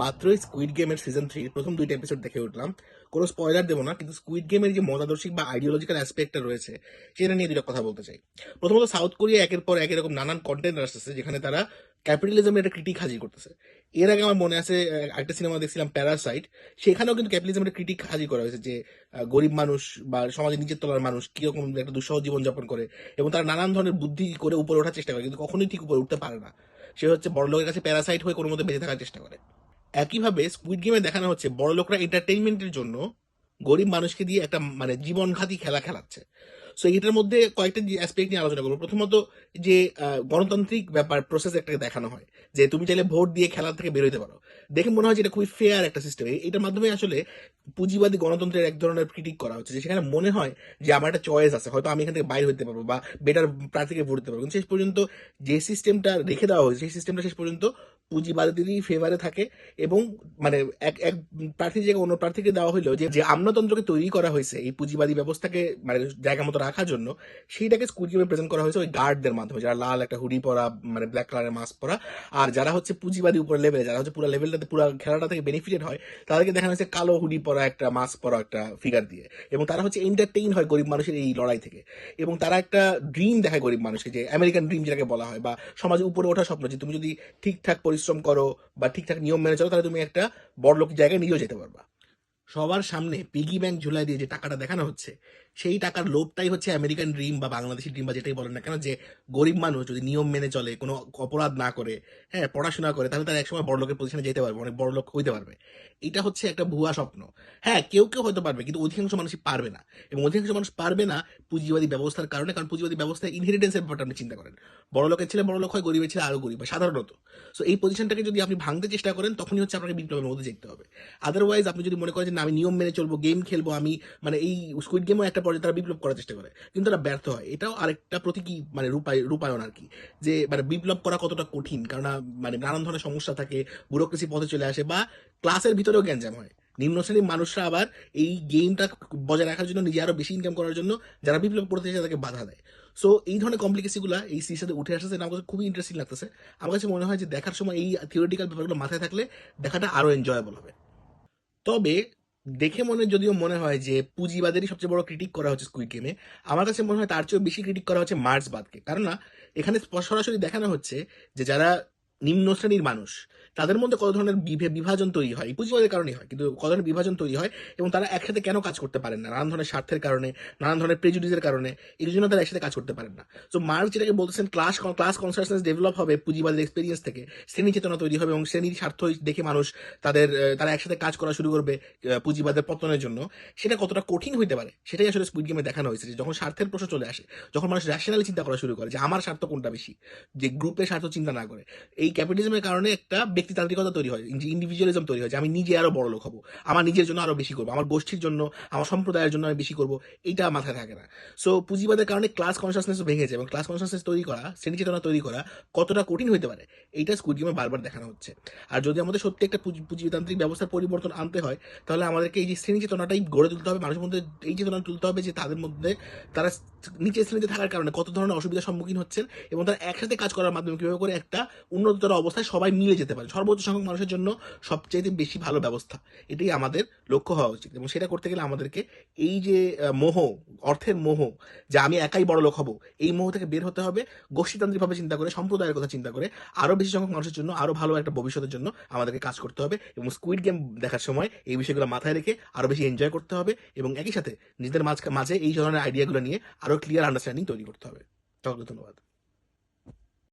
মাত্রই স্কুইড গেমের season three প্রথম দুইটা এপিসোড দেখে উঠলাম। কোনো স্পয়লার দেবো না, কিন্তু স্কুইড গেমের যে মতাদর্শিক বা আইডিওলজিক্যাল অ্যাসপেক্টটা রয়েছে, সেটা নিয়ে দুটো কথা বলতে চাই। প্রথমত সাউথ কোরিয়া একের পর এক এরকম নানান কন্টেন্ট আসতেছে, যেখানে তারা ক্যাপিটালিজমের একটা ক্রিটিক হাজির করতেছে। এর আগে আমার মনে আছে একটা সিনেমা দেখছিলাম প্যারাসাইট সেখানেও কিন্তু ক্যাপিটালিজমের ক্রিটিক হাজির করা হয়েছে যে গরিব মানুষ বা সমাজের নিচের তলার মানুষ কীরকম একটা দুঃসহ জীবনযাপন করে এবং তারা নানান ধরনের বুদ্ধি করে উপরে ওঠার চেষ্টা করে, কিন্তু কখনোই ঠিক উপরে উঠতে পারে না। সে হচ্ছে বড় লোকের কাছে প্যারাসাইট হয়ে কোনো মতো বেঁচে থাকার চেষ্টা করে। একইভাবে স্কুইড গেমে দেখানো হচ্ছে বড় লোকরা এন্টারটেইনমেন্টের জন্য গরিব মানুষকে দিয়ে একটা মানে জীবনঘাতী খেলা খেলাচ্ছে। সো এটার মধ্যে কয়েকটা অ্যাসপেক্ট নিয়ে আলোচনা করব। প্রথমত যে গণতান্ত্রিক ব্যাপার প্রসেস একটাকে দেখানো হয়, যে তুমি চাইলে ভোট দিয়ে খেলা থেকে বেরোতে পারো। দেখে মনে হয় যে এটা খুবই ফেয়ার একটা সিস্টেম এটার মাধ্যমে আসলে পুঁজিবাদী গণতন্ত্রের এক ধরনের ক্রিটিক করা হচ্ছে, যে সেখানে মনে হয় যে আমার একটা চয়েস আছে, হয়তো আমি এখান থেকে বাইরে হতে পারব বা বেটার প্রার্থীকে ভোট দিতে পারব। কিন্তু শেষ পর্যন্ত যে সিস্টেমটা রেখে দেওয়া হয়েছে, সেই সিস্টেমটা শেষ পর্যন্ত পুঁজিবাদীদেরই ফেভারে থাকে এবং মানে এক এক প্রার্থীর জায়গায় অন্য প্রার্থীকে দেওয়া হলো যে যে আমলাতন্ত্রকে তৈরি করা হয়েছে এই পুঁজিবাদী ব্যবস্থাকে মানে জায়গা মতো রাখার জন্য, সেইটাকে স্কুল গেমে প্রেজেন্ট করা হয়েছে ওই গার্ডদের মাধ্যমে, যারা লাল একটা হুডি পরা মানে ব্ল্যাক কালারের মাস্ক পরা, আর যারা হচ্ছে পুঁজিবাদী উপর লেভেলে যারা হচ্ছে পুরো লেভেলটাতে পুরো খেলাটা থেকে বেনিফিটেড হয়, তাদেরকে দেখানো হয়েছে কালো হুডি পরা একটা মাস্ক পরা একটা ফিগার দিয়ে। এবং তারা হচ্ছে এন্টারটেইন হয় গরিব মানুষের এই লড়াই থেকে। এবং তারা একটা ড্রিম দেখায় গরিব মানুষকে যে আমেরিকান ড্রিম যেটাকে বলা হয়, বা সমাজে উপরে ওঠার স্বপ্ন যে, তুমি যদি ঠিকঠাক পরিশ্রম করো বা ঠিকঠাক নিয়ম মেনে চলো, তাহলে তুমি একটা বড় লোক জায়গায় নিজেও যেতে পারবা। সবার সামনে পিগি ব্যাংক ঝুলাই দিয়ে যে টাকাটা দেখানো হচ্ছে সেই টাকার লোভটাই হচ্ছে আমেরিকান ড্রিম বা বাংলাদেশি ড্রিম বা যেটাই বলেন না কেন, যে গরিব মানুষ যদি নিয়ম মেনে চলে, কোনো অপরাধ না করে হ্যাঁ পড়াশোনা করে, তাহলে তারা একসময় বড় লোকের পজিশনে যেতে পারবে, অনেক বড় লোক হইতে পারবে। এটা হচ্ছে একটা ভুয়া স্বপ্ন। হ্যাঁ কেউ কেউ হয়তো পারবে, কিন্তু অধিকাংশ মানুষই পারবে না। এবং অধিকাংশ মানুষ পারবে না পুঁজিবাদী ব্যবস্থার কারণে, কারণ পুঁজিবাদী ব্যবস্থায় ইনহেরিটেন্সের ব্যাপারটা আপনি চিন্তা করেন। বড় লোকের ছেলে, বড় লোক হয়, গরিবের ছেলে, আরও গরিব সাধারণত। সো এই পজিশনটাকে যদি আপনি ভাঙতে চেষ্টা করেন, তখনই হচ্ছে আপনাকে বিপ্লবের মধ্যে যেতে হবে। আদারওয়াইজ আপনি যদি মনে করেন যে আমি নিয়ম মেনে চলবো গেম খেলব, আমি মানে এই স্কুইড গেমও একটা পর্যায়ে তারা বিপ্লব করার চেষ্টা করে। কিন্তু তারা ব্যর্থ হয়। এটাও আরেকটা প্রতীকী মানে রূপায়, রূপায়ণ আর কি যে মানে বিপ্লব করা কতটা কঠিন কারণ মানে নানান ধরনের সমস্যা থাকে ব্যুরোক্রেসি পথে চলে আসে, বা ক্লাসের ভিতরেও গ্যাঞ্জাম হয়। নিম্ন শ্রেণির মানুষরা আবার এই গেমটা বজায় রাখার জন্য নিজে আরও বেশি ইনকাম করার জন্য যারা বিপ্লব করতে চায় তাদেরকে বাধা দেয়। সো এই ধরনের কমপ্লিকেসিগুলো এই সিরিজ সাথে উঠে আসছে আমার কাছে খুবই ইন্টারেস্টিং লাগতেছে। আমার কাছে মনে হয় যে, দেখার সময় এই থিওরিটিক্যাল ব্যাপারগুলো মাথায় থাকলে দেখাটা আরও এনজয়েবল হবে। তবে দেখে মনে যদিও মনে হয় যে পুঁজিবাদেরই সবচেয়ে বড় ক্রিটিক করা হচ্ছে স্কুইড গেমে আমার কাছে মনে হয় তার চেয়েও বেশি ক্রিটিক করা হচ্ছে মার্সবাদকে কারণ না এখানে সরাসরি দেখানো হচ্ছে যে যারা নিম্ন শ্রেণির মানুষ, তাদের মধ্যে কত ধরনের বিভে- বিভাজন তৈরি হয়? এই পুঁজিবাদের কারণেই হয়, কিন্তু কত ধরনের বিভাজন তৈরি হয় এবং তারা একসাথে কেন কাজ করতে পারেন না? নানান ধরনের স্বার্থের কারণে, নানান ধরনের প্রেজুডিসের কারণে এর জন্য তারা একসাথে কাজ করতে পারেন না। তো মার্ক যেটাকে বলতেছেন ক্লাস ক্লাস কনসাসনেস ডেভেলপ হবে পুঁজিবাদের এক্সপিরিয়েন্স থেকে। শ্রেণি চেতনা তৈরি হবে এবং শ্রেণির স্বার্থ দেখে মানুষ তাদের তারা একসাথে কাজ করা শুরু করবে পুঁজিবাদের পতনের জন্য। সেটা কতটা কঠিন হইতে পারে, সেটাই আসলে স্কুইড গেমে দেখানো হয়েছে যে যখন স্বার্থের প্রশ্ন চলে আসে, যখন মানুষ র্যাশনালি চিন্তা করা শুরু করে যে আমার স্বার্থ কোনটা বেশি, যে গ্রুপের স্বার্থ চিন্তা না করে, এই ক্যাপিটালিজমের কারণে একটা ব্যক্তিতান্ত্রিকতা তৈরি হয় ইন্ডিভিজুয়ালিজম তৈরি হয়, যে আমি নিজে আরও বড় লোক হব, আমার নিজের জন্য আরও বেশি করব, আমার গোষ্ঠীর জন্য, আমার সম্প্রদায়ের জন্য আমি বেশি করব, এইটা মাথায় থাকে না। সো পুঁজিবাদের কারণে ক্লাস কনসাসনেস ভেঙে যায় এবং ক্লাস কনসাসনেস তৈরি করা শ্রেণি চেতনা তৈরি করা কতটা কঠিন হতে পারে, এইটা স্কুল গেমে বারবার দেখানো হচ্ছে। আর যদি আমাদের সত্যি একটা পুঁজি- পুঁজিতান্ত্রিক ব্যবস্থার পরিবর্তন আনতে হয়, তাহলে আমাদেরকে এই যে শ্রেণি চেতনাটাই গড়ে তুলতে হবে, মানুষের মধ্যে এই চেতনা তুলতে হবে যে তাদের মধ্যে তারা নিচের শ্রেণীতে থাকার কারণে কত ধরনের অসুবিধার সম্মুখীন হচ্ছেন এবং তারা একসাথে কাজ করার মাধ্যমে কীভাবে করে একটা উন্নততর অবস্থায় সবাই মিলে যেতে পারে। সর্বোচ্চ সংখ্যক মানুষের জন্য সবচেয়ে বেশি ভালো ব্যবস্থা। এটাই আমাদের লক্ষ্য হওয়া উচিত এবং সেটা করতে গেলে আমাদেরকে এই যে মোহ, অর্থের মোহ, যে আমি একাই বড় লোক হব, এই মোহ থেকে বের হতে হবে। গোষ্ঠীতান্ত্রিকভাবে চিন্তা করে, সম্প্রদায়ের কথা চিন্তা করে আরও বেশি সংখ্যক মানুষের জন্য আরও ভালো একটা ভবিষ্যতের জন্য আমাদেরকে কাজ করতে হবে এবং স্কুইড গেম দেখার সময় এই বিষয়গুলো মাথায় রেখে আরও বেশি এনজয় করতে হবে এবং একই সাথে নিজেদের মাঝ- মাঝে এই ধরনের আইডিয়াগুলো নিয়ে আরও ক্লিয়ার আন্ডারস্ট্যান্ডিং তৈরি করতে হবে। সকলকে ধন্যবাদ।